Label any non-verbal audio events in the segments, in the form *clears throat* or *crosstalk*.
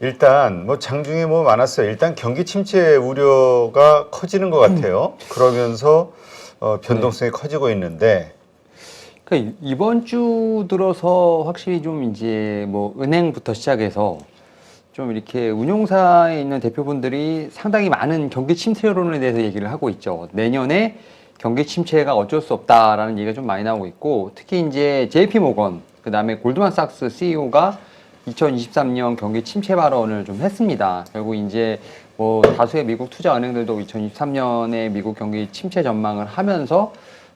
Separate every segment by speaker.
Speaker 1: 일단 뭐 장중에 뭐 많았어요. 일단 경기 침체 우려가 커지는 것 같아요. 그러면서 어, 변동성이 커지고 있는데
Speaker 2: 그러니까 이번 주 들어서 확실히 좀 이제 뭐 은행부터 시작해서 좀 이렇게 운용사에 있는 대표분들이 상당히 많은 경기 침체론에 대해서 얘기를 하고 있죠. 내년에 경기 침체가 어쩔 수 없다라는 얘기가 좀 많이 나오고 있고 특히 이제 JP 모건 그다음에 골드만삭스 CEO가 2023년 경기 침체 발언을 좀 했습니다. 결국 이제 뭐 다수의 미국 투자 은행들도 2023년에 미국 경기 침체 전망을 하면서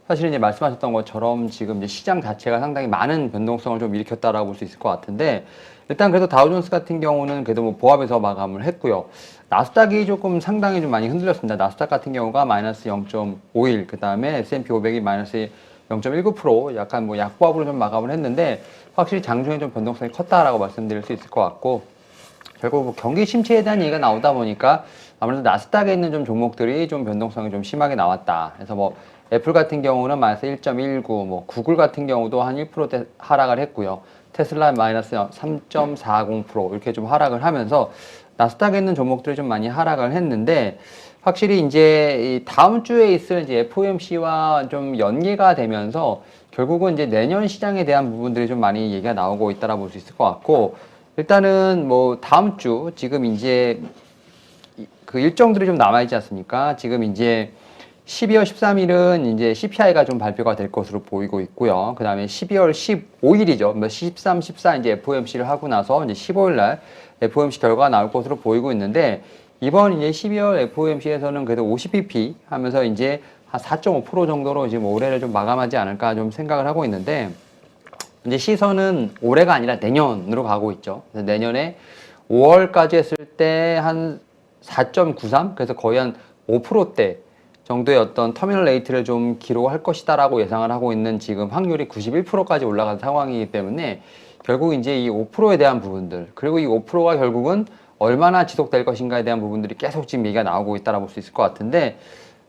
Speaker 2: 사실 이제 말씀하셨던 것처럼 지금 이제 시장 자체가 상당히 많은 변동성을 좀 일으켰다라고 볼 수 있을 것 같은데 일단 그래도 다우존스 같은 경우는 그래도 뭐 보합에서 마감을 했고요. 나스닥이 조금 상당히 좀 많이 흔들렸습니다. 나스닥 같은 경우가 마이너스 0.51, 그 다음에 S&P 500이 마이너스 0.19% 약간 뭐 약보합으로 좀 마감을 했는데 확실히 장중에 좀 변동성이 컸다라고 말씀드릴 수 있을 것 같고 결국 뭐 경기 침체에 대한 얘기가 나오다 보니까 아무래도 나스닥에 있는 좀 종목들이 좀 변동성이 좀 심하게 나왔다. 그래서 뭐 애플 같은 경우는 마이너스 1.19, 뭐 구글 같은 경우도 한 1% 하락을 했고요. 테슬라 마이너스 3.40% 이렇게 좀 하락을 하면서 나스닥에 있는 종목들이 좀 많이 하락을 했는데 확실히 이제 이 다음 주에 있을 이제 FOMC와 좀 연계가 되면서 결국은 이제 내년 시장에 대한 부분들이 좀 많이 얘기가 나오고 있다라 볼 수 있을 것 같고 일단은 뭐 다음 주 지금 이제 이- 그 일정들이 좀 남아 있지 않습니까? 지금 이제 12월 13일은 이제 CPI가 좀 발표가 될 것으로 보이고 있고요. 그 다음에 12월 15일이죠. 뭐 13, 14 이제 FOMC를 하고 나서 이제 15일 날 FOMC 결과가 나올 것으로 보이고 있는데 이번 이제 12월 FOMC에서는 그래도 50pp 하면서 이제 한 4.5% 정도로 지금 올해를 좀 마감하지 않을까 좀 생각을 하고 있는데 이제 시선은 올해가 아니라 내년으로 가고 있죠. 내년에 5월까지 했을 때 한 4.93 그래서 거의 한 5%대 정도의 어떤 터미널 레이트를 좀 기록할 것이다라고 예상을 하고 있는 지금 확률이 91%까지 올라간 상황이기 때문에 결국 이제 이 5%에 대한 부분들 그리고 이 5%가 결국은 얼마나 지속될 것인가에 대한 부분들이 계속 지금 얘기가 나오고 있다라고 볼 수 있을 것 같은데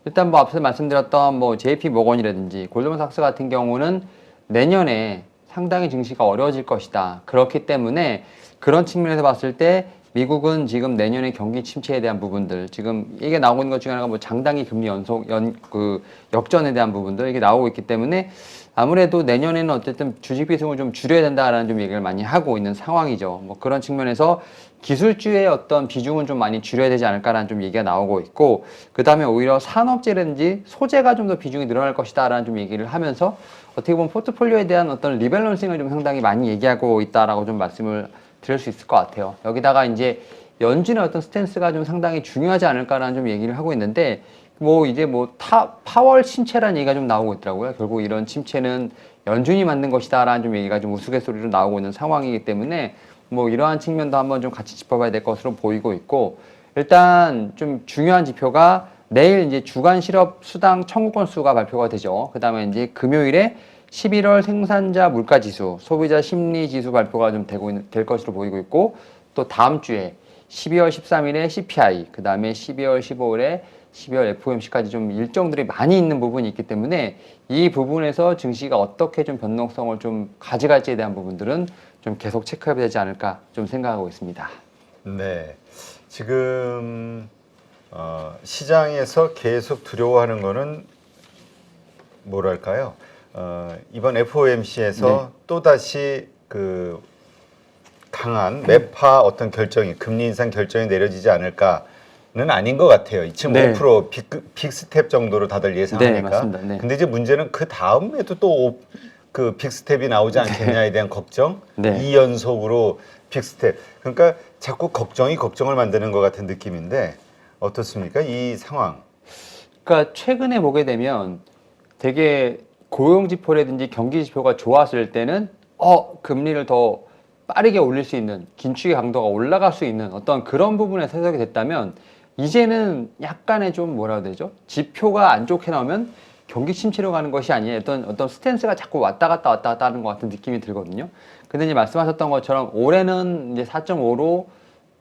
Speaker 2: 일단 뭐 앞서 말씀드렸던 뭐 JP 모건이라든지 골드만삭스 같은 경우는 내년에 상당히 증시가 어려워질 것이다. 그렇기 때문에 그런 측면에서 봤을 때 미국은 지금 내년에 경기 침체에 대한 부분들 지금 이게 나오고 있는 것 중에 하나가 뭐 장단기 금리 연속 연 그 역전에 대한 부분들 이게 나오고 있기 때문에 아무래도 내년에는 어쨌든 주식 비중을 좀 줄여야 된다라는 좀 얘기를 많이 하고 있는 상황이죠. 뭐 그런 측면에서 기술주의 어떤 비중은 좀 많이 줄여야 되지 않을까라는 좀 얘기가 나오고 있고 그 다음에 오히려 산업재라든지 소재가 좀 더 비중이 늘어날 것이다라는 좀 얘기를 하면서 어떻게 보면 포트폴리오에 대한 어떤 리밸런싱을 좀 상당히 많이 얘기하고 있다라고 좀 말씀을 드릴 수 있을 것 같아요. 여기다가 이제 연준의 어떤 스탠스가 좀 상당히 중요하지 않을까라는 좀 얘기를 하고 있는데 뭐 이제 뭐 타, 파월 침체라는 얘기가 좀 나오고 있더라고요. 결국 이런 침체는 연준이 만든 것이다라는 좀 얘기가 좀 우스갯소리로 나오고 있는 상황이기 때문에 뭐 이러한 측면도 한번 좀 같이 짚어봐야 될 것으로 보이고 있고 일단 좀 중요한 지표가 내일 이제 주간 실업 수당 청구 건수가 발표가 되죠. 그 다음에 이제 금요일에 11월 생산자 물가 지수, 소비자 심리 지수 발표가 좀 되고 있는, 될 것으로 보이고 있고 또 다음 주에 12월 13일에 CPI, 그 다음에 12월 15일에 12월 FOMC까지 좀 일정들이 많이 있는 부분이 있기 때문에 이 부분에서 증시가 어떻게 좀 변동성을 좀 가져갈지에 대한 부분들은 좀 계속 체크해야 되지 않을까 좀 생각하고 있습니다.
Speaker 1: 네 지금 어, 시장에서 계속 두려워하는 거는 뭐랄까요? 어, 이번 FOMC에서
Speaker 2: 네.
Speaker 1: 또 다시 그 강한 매파 어떤 결정이 금리 인상 결정이 내려지지 않을까 는 아닌 것 같아요. 2.5% 빅, 빅 스텝 정도로 다들 예상하니까.
Speaker 2: 네, 맞습니다. 네.
Speaker 1: 근데 이제 문제는 그 다음에도 또 그 빅스텝이 나오지 않겠냐에 대한 걱정.
Speaker 2: 네.
Speaker 1: 이 연속으로 빅스텝. 그러니까 자꾸 걱정이 걱정을 만드는 것 같은 느낌인데 어떻습니까? 이 상황.
Speaker 2: 그러니까 최근에 보게 되면 되게 고용 지표라든지 경기 지표가 좋았을 때는 어 금리를 더 빠르게 올릴 수 있는 긴축의 강도가 올라갈 수 있는 어떤 그런 부분에 해석이 됐다면 이제는 약간의 좀 뭐라 해야 되죠? 지표가 안 좋게 나오면 경기 침체로 가는 것이 아니에요. 어떤 어떤 스탠스가 자꾸 왔다 갔다 왔다 갔다 하는 것 같은 느낌이 들거든요. 근데 이제 말씀하셨던 것처럼 올해는 이제 4.5로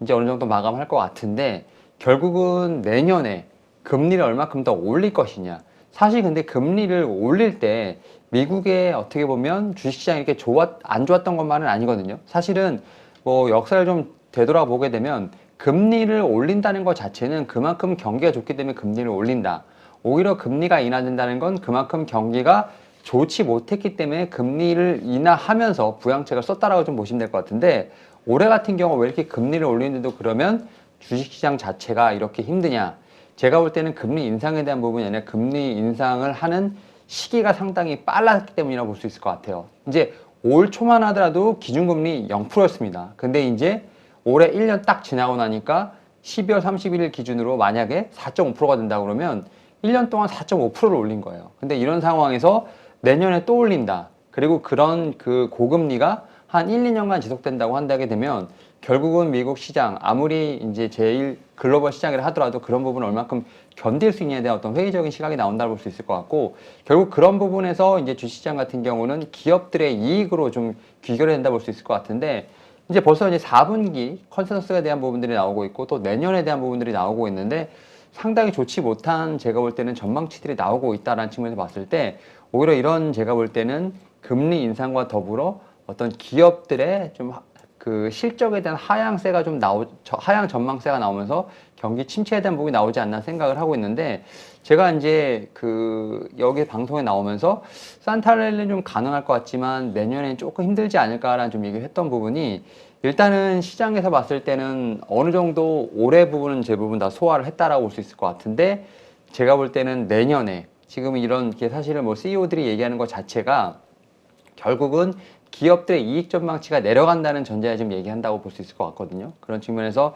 Speaker 2: 이제 어느 정도 마감할 것 같은데 결국은 내년에 금리를 얼마큼 더 올릴 것이냐. 사실 근데 금리를 올릴 때 미국의 어떻게 보면 주식시장이 이렇게 좋았, 안 좋았던 것만은 아니거든요. 사실은 뭐 역사를 좀 되돌아보게 되면 금리를 올린다는 것 자체는 그만큼 경기가 좋기 때문에 금리를 올린다. 오히려 금리가 인하된다는 건 그만큼 경기가 좋지 못했기 때문에 금리를 인하하면서 부양책을 썼다라고 좀 보시면 될 것 같은데 올해 같은 경우 왜 이렇게 금리를 올리는데도 그러면 주식시장 자체가 이렇게 힘드냐? 제가 볼 때는 금리 인상에 대한 부분이 아니라 금리 인상을 하는 시기가 상당히 빨랐기 때문이라고 볼 수 있을 것 같아요. 이제 올 초만 하더라도 기준금리 0%였습니다. 근데 이제 올해 1년 딱 지나고 나니까 12월 31일 기준으로 만약에 4.5%가 된다 그러면 1년 동안 4.5%를 올린 거예요. 근데 이런 상황에서 내년에 또 올린다. 그리고 그런 그 고금리가 한 1, 2년간 지속된다고 한다게 되면 결국은 미국 시장 아무리 이제 제일 글로벌 시장이라 하더라도 그런 부분을 얼마큼 견딜 수 있냐에 대한 어떤 회의적인 시각이 나온다고 볼 수 있을 것 같고 결국 그런 부분에서 이제 주시장 같은 경우는 기업들의 이익으로 좀 귀결이 된다 볼 수 있을 것 같은데 이제 벌써 이제 4분기 컨센서스에 대한 부분들이 나오고 있고 또 내년에 대한 부분들이 나오고 있는데 상당히 좋지 못한 제가 볼 때는 전망치들이 나오고 있다라는 측면에서 봤을 때 오히려 이런 제가 볼 때는 금리 인상과 더불어 어떤 기업들의 좀 그 실적에 대한 하향세가 좀 나오 저- 하향 전망세가 나오면서 경기 침체에 대한 부분이 나오지 않나 생각을 하고 있는데 제가 이제 그 여기 방송에 나오면서 산타렐리는 좀 가능할 것 같지만 내년엔 조금 힘들지 않을까라는 좀 얘기를 했던 부분이 일단은 시장에서 봤을 때는 어느 정도 올해 부분은 제 부분 다 소화를 했다라고 볼 수 있을 것 같은데 제가 볼 때는 내년에 지금 이런 게 사실은 뭐 CEO들이 얘기하는 것 자체가 결국은 기업들의 이익 전망치가 내려간다는 전제에 좀 얘기한다고 볼 수 있을 것 같거든요. 그런 측면에서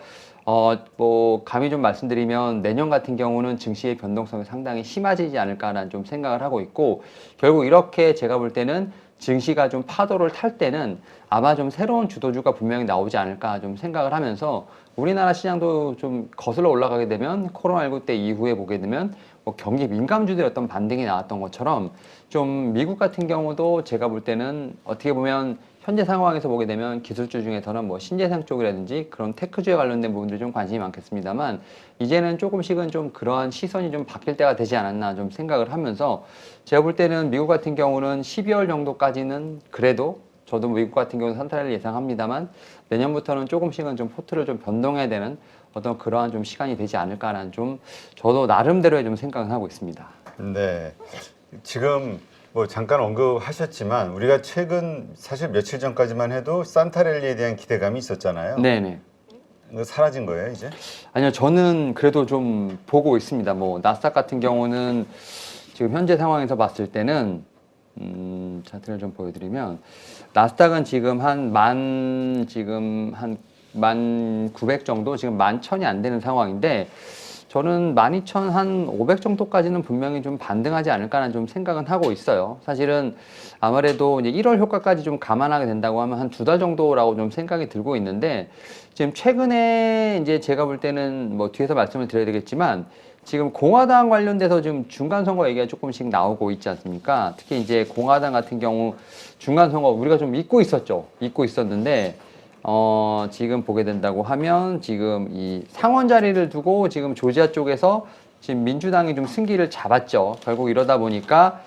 Speaker 2: 어 뭐 감히 좀 말씀드리면 내년 같은 경우는 증시의 변동성이 상당히 심해지지 않을까라는 좀 생각을 하고 있고 결국 이렇게 제가 볼 때는 증시가 좀 파도를 탈 때는 아마 좀 새로운 주도주가 분명히 나오지 않을까 좀 생각을 하면서 우리나라 시장도 좀 거슬러 올라가게 되면 코로나19 때 이후에 보게 되면 뭐 경기 민감주들의 어떤 반등이 나왔던 것처럼 좀 미국 같은 경우도 제가 볼 때는 어떻게 보면 현재 상황에서 보게 되면 기술주 중에서는 뭐 신재생 쪽이라든지 그런 테크주에 관련된 부분들이 좀 관심이 많겠습니다만 이제는 조금씩은 좀 그러한 시선이 좀 바뀔 때가 되지 않았나 좀 생각을 하면서 제가 볼 때는 미국 같은 경우는 12월 정도까지는 그래도 저도 미국 같은 경우는 산타를 예상합니다만 내년부터는 조금씩은 좀 포트를 좀 변동해야 되는 어떤 그러한 좀 시간이 되지 않을까라는 좀 저도 나름대로의 좀 생각을 하고 있습니다.
Speaker 1: 네. 지금 뭐 잠깐 언급하셨지만 우리가 최근 사실 며칠 전까지만 해도 산타렐리에 대한 기대감이 있었잖아요.
Speaker 2: 네네.
Speaker 1: 그거 사라진 거예요, 이제?
Speaker 2: 아니요, 저는 그래도 좀 보고 있습니다. 뭐 나스닥 같은 경우는 지금 현재 상황에서 봤을 때는 음, 차트를 좀 보여드리면 나스닥은 지금 한 만 지금 한 만 900 정도 지금 만 천이 안 되는 상황인데 저는 12,000한500 정도까지는 분명히 좀 반등하지 않을까라는 좀 생각은 하고 있어요. 사실은 아무래도 이제 1월 효과까지 좀 감안하게 된다고 하면 한 두 달 정도라고 좀 생각이 들고 있는데 지금 최근에 이제 제가 볼 때는 뭐 뒤에서 말씀을 드려야 되겠지만 지금 공화당 관련돼서 지금 중간 선거 얘기가 조금씩 나오고 있지 않습니까? 특히 이제 공화당 같은 경우 중간 선거 우리가 좀 잊고 있었죠. 잊고 있었는데 어, 지금 보게 된다고 하면 지금 이 상원 자리를 두고 지금 조지아 쪽에서 지금 민주당이 좀 승기를 잡았죠. 결국 이러다 보니까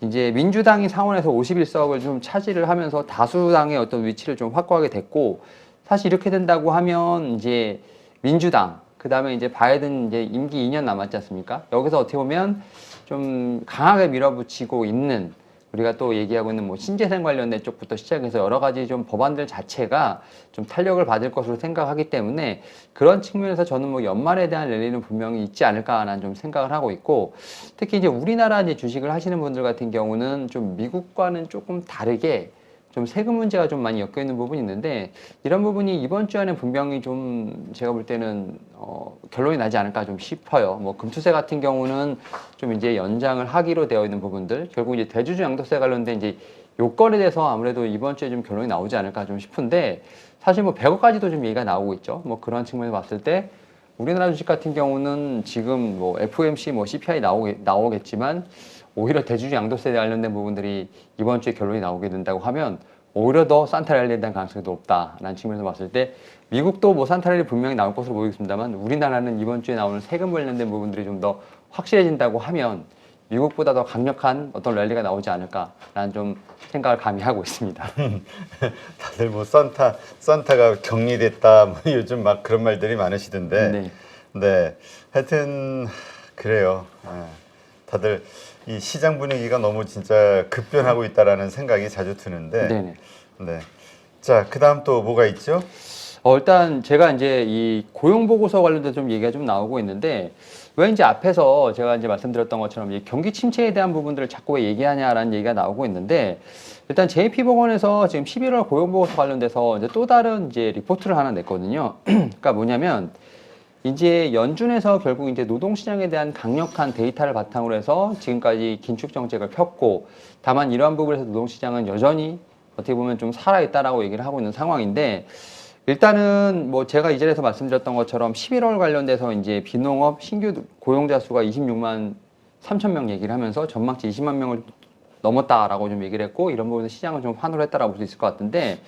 Speaker 2: 이제 민주당이 상원에서 51석을 좀 차지를 하면서 다수당의 어떤 위치를 좀 확보하게 됐고 사실 이렇게 된다고 하면 이제 민주당 그 다음에 이제 바이든 이제 임기 2년 남았지 않습니까? 여기서 어떻게 보면 좀 강하게 밀어붙이고 있는 우리가 또 얘기하고 있는 뭐 신재생 관련된 쪽부터 시작해서 여러 가지 좀 법안들 자체가 좀 탄력을 받을 것으로 생각하기 때문에 그런 측면에서 저는 뭐 연말에 대한 랠리는 분명히 있지 않을까라는 좀 생각을 하고 있고 특히 이제 우리나라 이제 주식을 하시는 분들 같은 경우는 좀 미국과는 조금 다르게 좀 세금 문제가 좀 많이 엮여 있는 부분이 있는데 이런 부분이 이번 주 안에 분명히 좀 제가 볼 때는 어, 결론이 나지 않을까 좀 싶어요. 뭐 금투세 같은 경우는 좀 이제 연장을 하기로 되어 있는 부분들 결국 이제 대주주 양도세 관련된 이제 요건에 대해서 아무래도 이번 주에 좀 결론이 나오지 않을까 좀 싶은데 사실 뭐 100억까지도 좀 얘기가 나오고 있죠. 뭐 그런 측면에서 봤을 때 우리나라 주식 같은 경우는 지금 뭐 FOMC 뭐 CPI 나오겠지만 오히려 대주주 양도세에 관련된 부분들이 이번 주에 결론이 나오게 된다고 하면 오히려 더 산타랠리에 대한 가능성이 높다라는 측면에서 봤을 때 미국도 뭐 산타랠리 분명히 나올 것으로 보이겠습니다만 우리나라는 이번 주에 나오는 세금 관련된 부분들이 좀 더 확실해진다고 하면 미국보다 더 강력한 어떤 랠리가 나오지 않을까라는 좀 생각을 감히 하고 있습니다. *laughs*
Speaker 1: 다들 뭐 산타 산타가 격리됐다 뭐 *laughs* 요즘 막 그런 말들이 많으시던데
Speaker 2: 네.
Speaker 1: 네 하여튼 그래요 예. 다들 이 시장 분위기가 너무 진짜 급변하고 있다라는 생각이 자주 드는데
Speaker 2: 네네.
Speaker 1: 네. 자 그다음 또 뭐가 있죠
Speaker 2: 어, 일단 제가 이제 이 고용 보고서 관련돼서 좀 얘기가 좀 나오고 있는데 왜 이제 앞에서 제가 이제 말씀드렸던 것처럼 이 경기 침체에 대한 부분들을 자꾸 왜 얘기하냐라는 얘기가 나오고 있는데 일단 JP보건에서 지금 11월 고용 보고서 관련돼서 이제 또 다른 이제 리포트를 하나 냈거든요. *clears throat* 그러니까 뭐냐면 이제 연준에서 결국 이제 노동시장에 대한 강력한 데이터를 바탕으로 해서 지금까지 긴축 정책을 폈고 다만 이러한 부분에서 노동시장은 여전히 어떻게 보면 좀 살아있다라고 얘기를 하고 있는 상황인데 일단은 뭐 제가 이전에서 말씀드렸던 것처럼 11월 관련돼서 이제 비농업 신규 고용자 수가 26만 3천 명 얘기를 하면서 전망치 20만 명을 넘었다라고 좀 얘기를 했고 이런 부분에서 시장을 좀 환호를 했다라고 볼 수 있을 것 같은데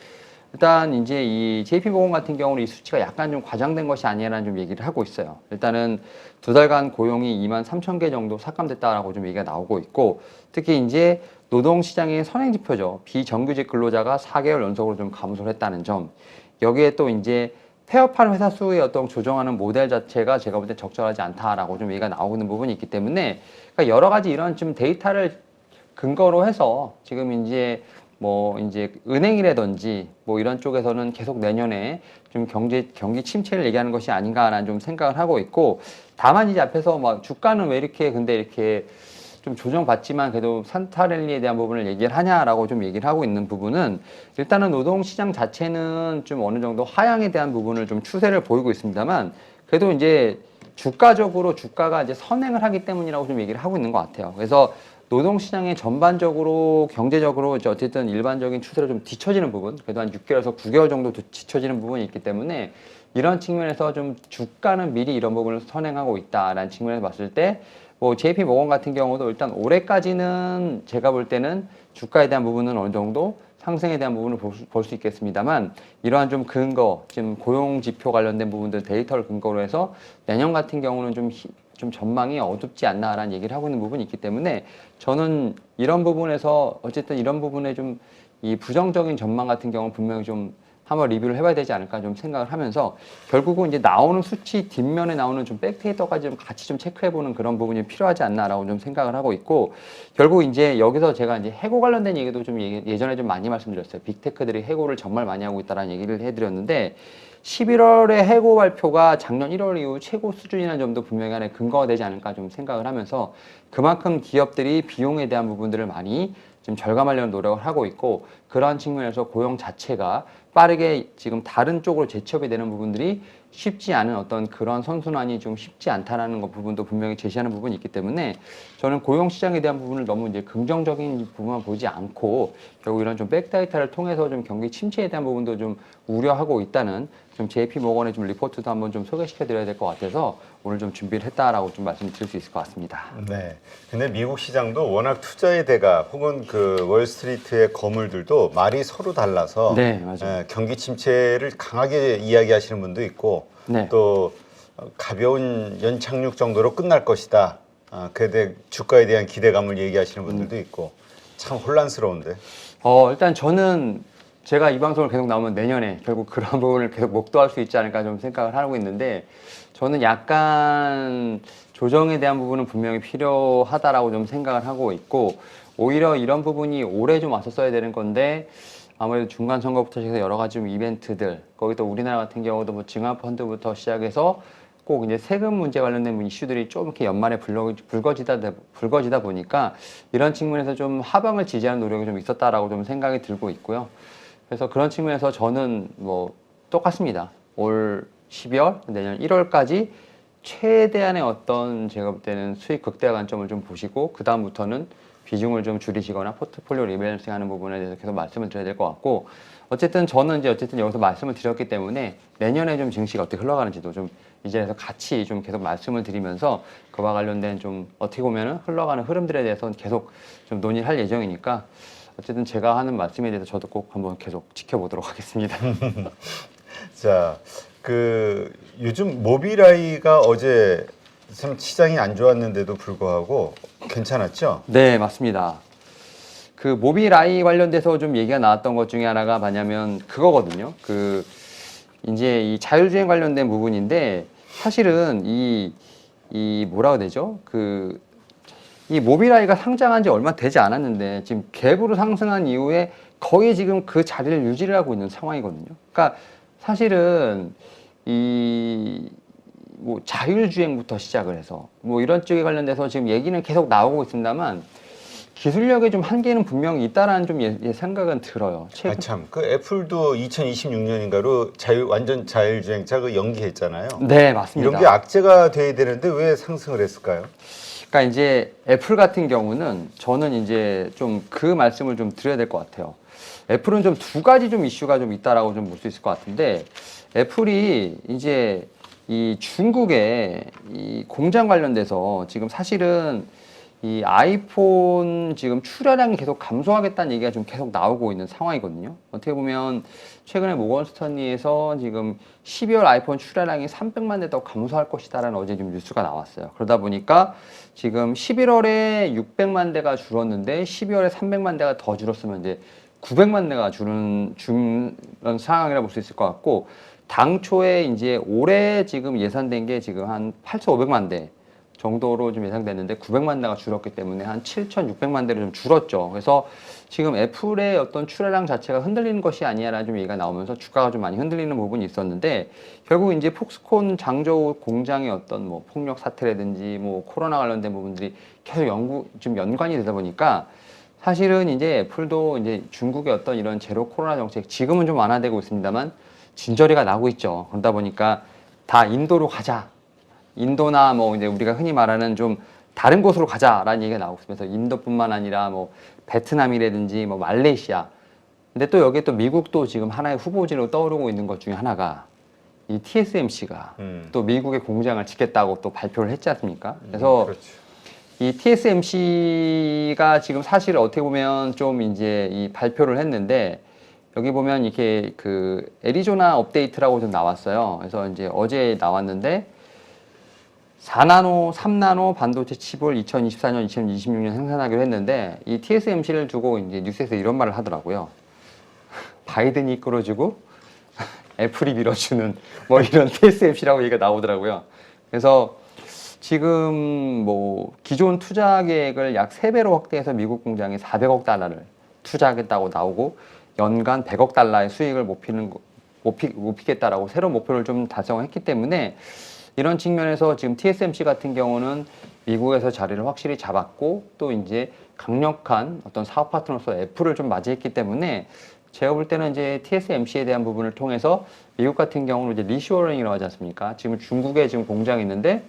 Speaker 2: 일단 이제 이 JP보건 같은 경우는 이 수치가 약간 좀 과장된 것이 아니라는 좀 얘기를 하고 있어요. 일단은 두 달간 고용이 2만 3천 개 정도 삭감됐다라고 좀 얘기가 나오고 있고 특히 이제 노동시장의 선행 지표죠. 비정규직 근로자가 4개월 연속으로 좀 감소를 했다는 점. 여기에 또 이제 폐업한 회사 수의 어떤 조정하는 모델 자체가 제가 볼 때 적절하지 않다라고 좀 얘기가 나오고 있는 부분이 있기 때문에 그러니까 여러 가지 이런 좀 데이터를 근거로 해서 지금 이제 뭐 이제 은행이라든지 뭐 이런 쪽에서는 계속 내년에 좀 경제 경기 침체를 얘기하는 것이 아닌가라는 좀 생각을 하고 있고 다만 이제 앞에서 막 주가는 왜 이렇게 근데 이렇게 좀 조정받지만 그래도 산타랠리에 대한 부분을 얘기를 하냐라고 좀 얘기를 하고 있는 부분은 일단은 노동시장 자체는 좀 어느 정도 하향에 대한 부분을 좀 추세를 보이고 있습니다만 그래도 이제 주가적으로 주가가 이제 선행을 하기 때문이라고 좀 얘기를 하고 있는 것 같아요. 그래서 노동시장의 전반적으로 경제적으로 이제 어쨌든 일반적인 추세로 좀 뒤처지는 부분, 그래도 한 6개월에서 9개월 정도 뒤- 뒤처지는 부분이 있기 때문에 이런 측면에서 좀 주가는 미리 이런 부분을 선행하고 있다라는 측면에서 봤을 때 뭐 JP 모건 같은 경우도 일단 올해까지는 제가 볼 때는 주가에 대한 부분은 어느 정도 상승에 대한 부분을 볼 수 있겠습니다만 이러한 좀 근거, 지금 고용 지표 관련된 부분들 데이터를 근거로 해서 내년 같은 경우는 좀, 히- 좀 전망이 어둡지 않나라는 얘기를 하고 있는 부분이 있기 때문에 저는 이런 부분에서 어쨌든 이런 부분에 좀 이 부정적인 전망 같은 경우는 분명히 좀 한번 리뷰를 해봐야 되지 않을까 좀 생각을 하면서 결국은 이제 나오는 수치 뒷면에 나오는 좀 백데이터까지 좀 같이 좀 체크해보는 그런 부분이 필요하지 않나라고 좀 생각을 하고 있고 결국 이제 여기서 제가 이제 해고 관련된 얘기도 좀 얘기- 예전에 좀 많이 말씀드렸어요. 빅테크들이 해고를 정말 많이 하고 있다라는 얘기를 해드렸는데 11월에 해고 발표가 작년 1월 이후 최고 수준이라는 점도 분명히 하나의 근거가 되지 않을까 좀 생각을 하면서 그만큼 기업들이 비용에 대한 부분들을 많이 지금 절감하려는 노력을 하고 있고 그러한 측면에서 고용 자체가 빠르게 지금 다른 쪽으로 재취업이 되는 부분들이 쉽지 않은 어떤 그런 선순환이 좀 쉽지 않다라는 것 부분도 분명히 제시하는 부분이 있기 때문에 저는 고용 시장에 대한 부분을 너무 이제 긍정적인 부분만 보지 않고 결국 이런 좀 백데이터를 통해서 좀 경기 침체에 대한 부분도 좀 우려하고 있다는 좀 JP 모건의 좀 리포트도 한번 좀 소개시켜 드려야 될 것 같아서 오늘 좀 준비를 했다라고 좀 말씀드릴 수 있을 것 같습니다.
Speaker 1: 네. 근데 미국 시장도 워낙 투자의 대가 혹은 그 월스트리트의 거물들도 말이 서로 달라서
Speaker 2: 네, 맞아요.
Speaker 1: 예, 경기 침체를 강하게 이야기하시는 분도 있고
Speaker 2: 네.
Speaker 1: 또 어, 가벼운 연착륙 정도로 끝날 것이다. 아, 그에 주가에 대한 기대감을 얘기하시는 분들도 있고 참 혼란스러운데.
Speaker 2: 어, 일단 저는 제가 이 방송을 계속 나오면 내년에 결국 그런 *laughs* 부분을 계속 목도할 수 있지 않을까 좀 생각을 하고 있는데 저는 약간 조정에 대한 부분은 분명히 필요하다라고 좀 생각을 하고 있고 오히려 이런 부분이 올해 좀 왔었어야 되는 건데 아무래도 중간 선거부터 시작해서 여러 가지 좀 이벤트들 거기 또 우리나라 같은 경우도 뭐 증화 펀드부터 시작해서 꼭 이제 세금 문제 관련된 이슈들이 좀 이렇게 연말에 불거, 불거지다 불거지다 보니까 이런 측면에서 좀 하방을 지지하는 노력이 좀 있었다라고 좀 생각이 들고 있고요. 그래서 그런 측면에서 저는 뭐 똑같습니다. 올 12월 내년 1월까지 최대한의 어떤 제가 볼 때는 수익 극대화 관점을 좀 보시고 그 다음부터는 비중을 좀 줄이시거나 포트폴리오 리밸런싱 하는 부분에 대해서 계속 말씀을 드려야 될 것 같고 어쨌든 저는 이제 어쨌든 여기서 말씀을 드렸기 때문에 내년에 좀 증시가 어떻게 흘러가는지도 좀 이제서 같이 좀 계속 말씀을 드리면서 그와 관련된 좀 어떻게 보면은 흘러가는 흐름들에 대해서 계속 좀 논의를 할 예정이니까 어쨌든 제가 하는 말씀에 대해서 저도 꼭 한번 계속 지켜보도록 하겠습니다. *laughs*
Speaker 1: 자, 그 요즘 모비라이가 어제 참 시장이 안 좋았는데도 불구하고 괜찮았죠.
Speaker 2: 네, 맞습니다. 그 모빌아이 관련돼서 좀 얘기가 나왔던 것 중에 하나가 뭐냐면 그거거든요. 그 이제 이 자율주행 관련된 부분인데 사실은 이, 이 뭐라고 되죠? 그 이 모빌아이가 상장한 지 얼마 되지 않았는데 지금 갭으로 상승한 이후에 거의 지금 그 자리를 유지를 하고 있는 상황이거든요. 그러니까 사실은 이 뭐 자율주행부터 시작을 해서 뭐 이런 쪽에 관련돼서 지금 얘기는 계속 나오고 있습니다만 기술력의 좀 한계는 분명히 있다라는 좀 예, 예, 생각은 들어요. 최근
Speaker 1: 아 참, 그 애플도 2026년인가로 자율 완전 자율주행차 그 연기했잖아요.
Speaker 2: 네 맞습니다.
Speaker 1: 이런 게 악재가 돼야 되는데 왜 상승을 했을까요?
Speaker 2: 그러니까 이제 애플 같은 경우는 저는 이제 좀 그 말씀을 좀 드려야 될 것 같아요. 애플은 좀 두 가지 좀 이슈가 좀 있다라고 좀 볼 수 있을 것 같은데 애플이 이제 이 중국의 이 공장 관련돼서 지금 사실은 이 아이폰 지금 출하량이 계속 감소하겠다는 얘기가 좀 계속 나오고 있는 상황이거든요. 어떻게 보면 최근에 모건스턴리에서 지금 12월 아이폰 출하량이 300만 대 더 감소할 것이다라는 어제 좀 뉴스가 나왔어요. 그러다 보니까 지금 11월에 600만 대가 줄었는데 12월에 300만 대가 더 줄었으면 이제 900만 대가 줄은 줄은 상황이라 볼 수 있을 것 같고 당초에 이제 올해 지금 예산된 게 지금 한 8,500만 대 정도로 좀 예상됐는데 900만 대가 줄었기 때문에 한 7,600만 대로 좀 줄었죠. 그래서 지금 애플의 어떤 출하량 자체가 흔들리는 것이 아니야라는 좀 얘기가 나오면서 주가가 좀 많이 흔들리는 부분이 있었는데 결국 이제 폭스콘 장저우 공장의 어떤 뭐 폭력 사태라든지 뭐 코로나 관련된 부분들이 계속 연구 좀 연관이 되다 보니까 사실은 이제 애플도 이제 중국의 어떤 이런 제로 코로나 정책 지금은 좀 완화되고 있습니다만 진저리가 나고 있죠. 그러다 보니까 다 인도로 가자. 인도나 뭐 이제 우리가 흔히 말하는 좀 다른 곳으로 가자라는 얘기가 나오고 있으면서 인도뿐만 아니라 뭐 베트남이라든지 뭐 말레이시아. 근데 또 여기에 또 미국도 지금 하나의 후보지로 떠오르고 있는 것 중에 하나가 이 TSMC가
Speaker 1: 음.
Speaker 2: 또 미국의 공장을 짓겠다고 또 발표를 했지 않습니까? 그래서
Speaker 1: 그렇죠.
Speaker 2: 이 TSMC가 지금 사실 어떻게 보면 좀 이제 이 발표를 했는데 여기 보면 이렇게 그 애리조나 업데이트라고 좀 나왔어요. 그래서 이제 어제 나왔는데 4나노, 3나노 반도체 칩을 2024년, 2026년 생산하기로 했는데 이 TSMC를 두고 이제 뉴스에서 이런 말을 하더라고요. *laughs* 바이든이 이끌어주고 *laughs* 애플이 밀어주는 뭐 이런 TSMC라고 얘기가 나오더라고요. 그래서 지금 뭐 기존 투자 계획을 약 3배로 확대해서 미국 공장에 400억 달러를 투자하겠다고 나오고 연간 100억 달러의 수익을 목피, 목피겠다라고 새로운 목표를 좀 달성했기 때문에 이런 측면에서 지금 TSMC 같은 경우는 미국에서 자리를 확실히 잡았고 또 이제 강력한 어떤 사업 파트너로서 애플을 좀 맞이했기 때문에 제가 볼 때는 이제 TSMC에 대한 부분을 통해서 미국 같은 경우는 이제 리쇼어링이라고 하지 않습니까? 지금 중국에 지금 공장이 있는데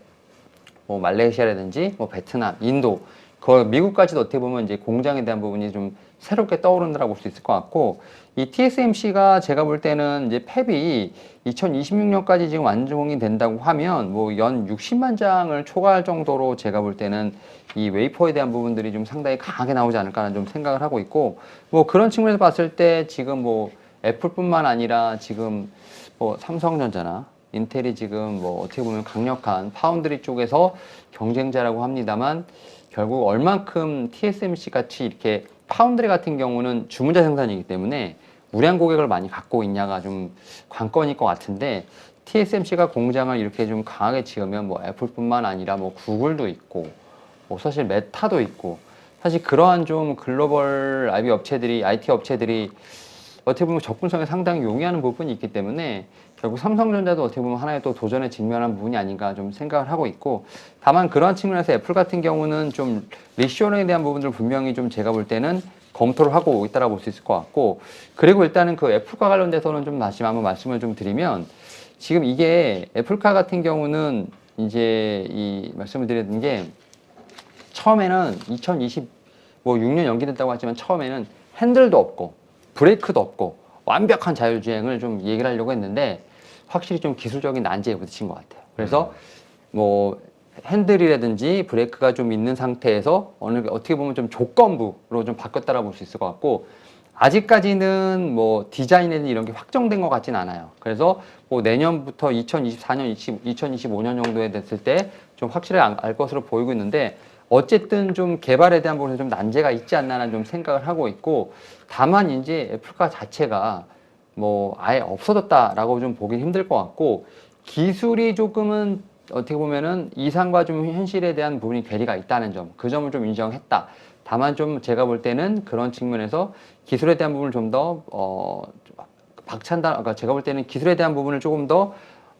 Speaker 2: 뭐 말레이시아라든지 뭐 베트남, 인도, 그 미국까지도 어떻게 보면 이제 공장에 대한 부분이 좀 새롭게 떠오른다고 볼 수 있을 것 같고 이 TSMC가 제가 볼 때는 이제 팹이 2026년까지 지금 완공이 된다고 하면 뭐 연 60만 장을 초과할 정도로 제가 볼 때는 이 웨이퍼에 대한 부분들이 좀 상당히 강하게 나오지 않을까라는 좀 생각을 하고 있고 뭐 그런 측면에서 봤을 때 지금 뭐 애플뿐만 아니라 지금 뭐 삼성전자나 인텔이 지금 뭐 어떻게 보면 강력한 파운드리 쪽에서 경쟁자라고 합니다만 결국 얼만큼 TSMC 같이 이렇게 파운드리 같은 경우는 주문자 생산이기 때문에 우량 고객을 많이 갖고 있냐가 좀 관건일 것 같은데 TSMC가 공장을 이렇게 좀 강하게 지으면 뭐 애플뿐만 아니라 뭐 구글도 있고 뭐 사실 메타도 있고 사실 그러한 좀 글로벌 IB 업체들이 IT 업체들이 어떻게 보면 접근성에 상당히 용이하는 부분이 있기 때문에 결국 삼성전자도 어떻게 보면 하나의 또 도전에 직면한 부분이 아닌가 좀 생각을 하고 있고 다만 그러한 측면에서 애플 같은 경우는 좀 리쇼링에 대한 부분들 분명히 좀 제가 볼 때는 검토를 하고 있다라고 볼 수 있을 것 같고 그리고 일단은 그 애플과 관련돼서는 좀 다시 한번 말씀을 좀 드리면 지금 이게 애플카 같은 경우는 이제 이 말씀을 드리는 게 처음에는 2020 뭐 6년 연기됐다고 하지만 처음에는 핸들도 없고 브레이크도 없고 완벽한 자율주행을 좀 얘기를 하려고 했는데 확실히 좀 기술적인 난제에 부딪힌 것 같아요. 그래서 뭐 핸들이라든지 브레이크가 좀 있는 상태에서 어느 어떻게 보면 좀 조건부로 좀 바뀌었다라고 볼수 있을 것 같고 아직까지는 뭐 디자인에는 이런 게 확정된 것 같진 않아요. 그래서 뭐 내년부터 2024년, 20, 2025년 정도에 됐을 때 좀 확실히 알- 알 것으로 보이고 있는데 어쨌든 좀 개발에 대한 부분에 좀 난제가 있지 않나는 좀 생각을 하고 있고 다만 이제 애플카 자체가 뭐 아예 없어졌다라고 좀 보기 힘들 것 같고 기술이 조금은 어떻게 보면은 이상과 좀 현실에 대한 부분이 괴리가 있다는 점, 그 점을 좀 인정했다. 다만 좀 제가 볼 때는 그런 측면에서 기술에 대한 부분을 좀 더 어, 박찬다. 그러니까 제가 볼 때는 기술에 대한 부분을 조금 더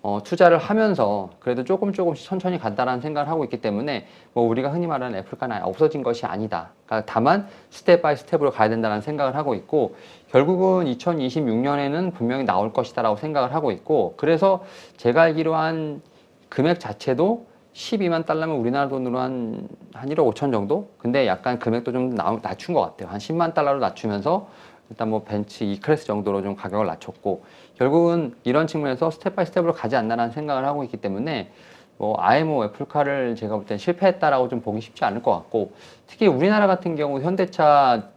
Speaker 2: 어, 투자를 하면서 그래도 조금 조금씩 천천히 간다라는 생각을 하고 있기 때문에 뭐 우리가 흔히 말하는 애플카는 없어진 것이 아니다. 그러니까 다만 스텝 바이 스텝으로 가야 된다는 생각을 하고 있고 결국은 2026년에는 분명히 나올 것이다라고 생각을 하고 있고 그래서 제가 알기로 한 금액 자체도 12만 달러면 우리나라 돈으로 한, 한 1억 5천 정도? 근데 약간 금액도 좀 나- 낮춘 것 같아요. 한 10만 달러로 낮추면서 일단 뭐 벤츠 E 클래스 정도로 좀 가격을 낮췄고 결국은 이런 측면에서 스텝 바이 스텝으로 가지 않나라는 생각을 하고 있기 때문에 뭐 아예 뭐 애플카를 제가 볼 땐 실패했다라고 좀 보기 쉽지 않을 것 같고 특히 우리나라 같은 경우 현대차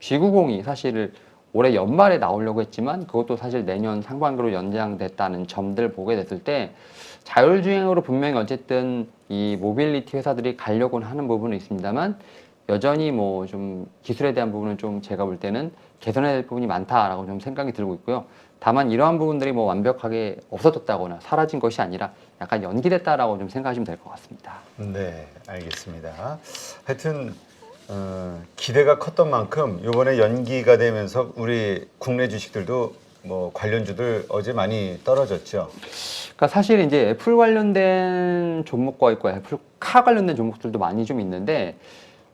Speaker 2: G90이 사실 올해 연말에 나오려고 했지만 그것도 사실 내년 상반기로 연장됐다는 점들 보게 됐을 때 자율주행으로 분명히 어쨌든 이 모빌리티 회사들이 가려고는 하는 부분은 있습니다만 여전히 뭐 좀 기술에 대한 부분은 좀 제가 볼 때는 개선해야 될 부분이 많다라고 좀 생각이 들고 있고요. 다만 이러한 부분들이 뭐 완벽하게 없어졌다거나 사라진 것이 아니라 약간 연기됐다라고 좀 생각하시면 될 것 같습니다.
Speaker 1: 네, 알겠습니다. 하여튼 어, 기대가 컸던 만큼 이번에 연기가 되면서 우리 국내 주식들도 뭐 관련주들 어제 많이 떨어졌죠.
Speaker 2: 그러니까 사실 이제 애플 관련된 종목과 있고 애플 카 관련된 종목들도 많이 좀 있는데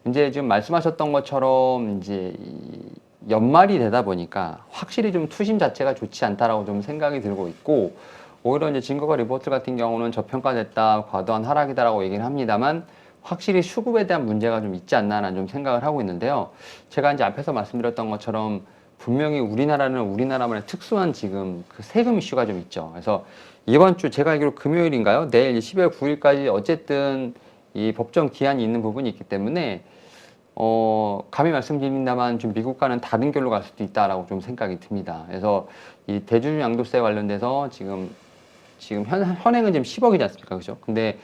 Speaker 2: 이제 지금 말씀하셨던 것처럼 이제 이 연말이 되다 보니까 확실히 좀 투심 자체가 좋지 않다라고 좀 생각이 들고 있고 오히려 이제 증거가 리포트 같은 경우는 저평가됐다 과도한 하락이다라고 얘기를 합니다만 확실히 수급에 대한 문제가 좀 있지 않나라는 좀 생각을 하고 있는데요. 제가 이제 앞에서 말씀드렸던 것처럼 분명히 우리나라는 우리나라만의 특수한 지금 그 세금 이슈가 좀 있죠. 그래서 이번 주 제가 알기로 금요일인가요? 내일 12월 9일까지 어쨌든 이 법정 기한이 있는 부분이 있기 때문에 어, 감히 말씀드립니다만 좀 미국과는 다른 결로 갈 수도 있다라고 좀 생각이 듭니다. 그래서 이 대주주 양도세 관련돼서 지금 지금 현, 현행은 지금 10억이지 않습니까? 그죠? 근데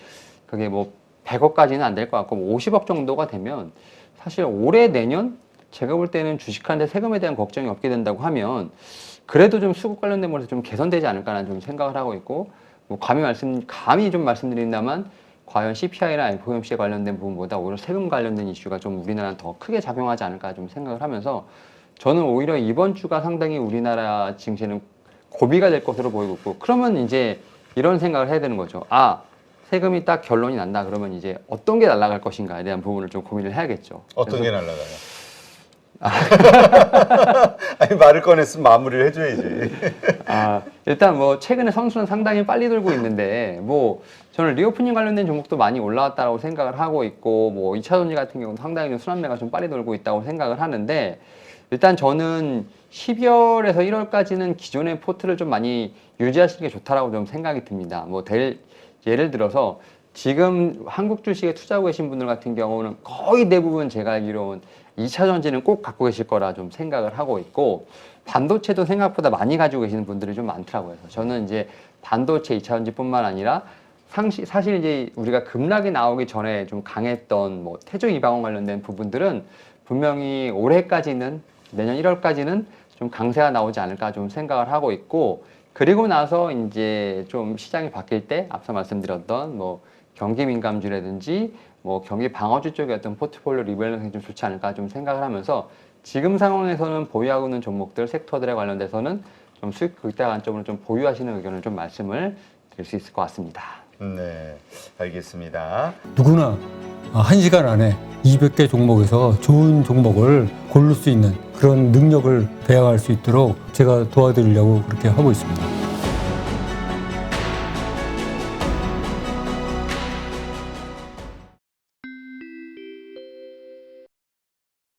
Speaker 2: 그게 뭐 100억까지는 안 될 것 같고 뭐 50억 정도가 되면 사실 올해 내년 제가 볼 때는 주식하는데 세금에 대한 걱정이 없게 된다고 하면 그래도 좀 수급 관련된 부분에서 좀 개선되지 않을까라는 좀 생각을 하고 있고 뭐 감히 말씀 감히 좀 말씀드린다만 과연 CPI나 FOMC에 관련된 부분보다 오히려 세금 관련된 이슈가 좀 우리나라는 더 크게 작용하지 않을까 좀 생각을 하면서 저는 오히려 이번 주가 상당히 우리나라 증시는 고비가 될 것으로 보이고 있고 그러면 이제 이런 생각을 해야 되는 거죠. 아 세금이 딱 결론이 난다 그러면 이제 어떤 게 날아갈 것인가에 대한 부분을 좀 고민을 해야겠죠.
Speaker 1: 어떤 게 날라가요? *laughs* 아니 말을 꺼냈으면 마무리를 해줘야지.
Speaker 2: 아, 일단 뭐 최근에 선수는 상당히 빨리 돌고 있는데 뭐 저는 리오프닝 관련된 종목도 많이 올라왔다라고 생각을 하고 있고 뭐 2차 전지 같은 경우는 상당히 좀 순환매가 좀 빨리 돌고 있다고 생각을 하는데 일단 저는 12월에서 1월까지는 기존의 포트를 좀 많이 유지하시는 게 좋다라고 좀 생각이 듭니다. 뭐 될, 예를 들어서 지금 한국 주식에 투자하고 계신 분들 같은 경우는 거의 대부분 제가 알기로는 2차 전지는 꼭 갖고 계실 거라 좀 생각을 하고 있고 반도체도 생각보다 많이 가지고 계시는 분들이 좀 많더라고요. 그래서 저는 이제 반도체 2차 전지뿐만 아니라 상시, 사실 이제 우리가 급락이 나오기 전에 좀 강했던 뭐 태조 이방원 관련된 부분들은 분명히 올해까지는 내년 1월까지는 좀 강세가 나오지 않을까 좀 생각을 하고 있고 그리고 나서 이제 좀 시장이 바뀔 때 앞서 말씀드렸던 뭐 경기 민감주라든지 뭐 경기 방어주 쪽의 어떤 포트폴리오 리밸런싱이 좀 좋지 않을까 좀 생각을 하면서 지금 상황에서는 보유하고 있는 종목들 섹터들에 관련돼서는 좀 수익 극대 관점으로 좀 보유하시는 의견을 좀 말씀을 드릴 수 있을 것 같습니다.
Speaker 1: 네, 알겠습니다.
Speaker 3: 누구나 한 시간 안에 200개 종목에서 좋은 종목을 고를 수 있는 그런 능력을 배양할 수 있도록 제가 도와드리려고 그렇게 하고 있습니다.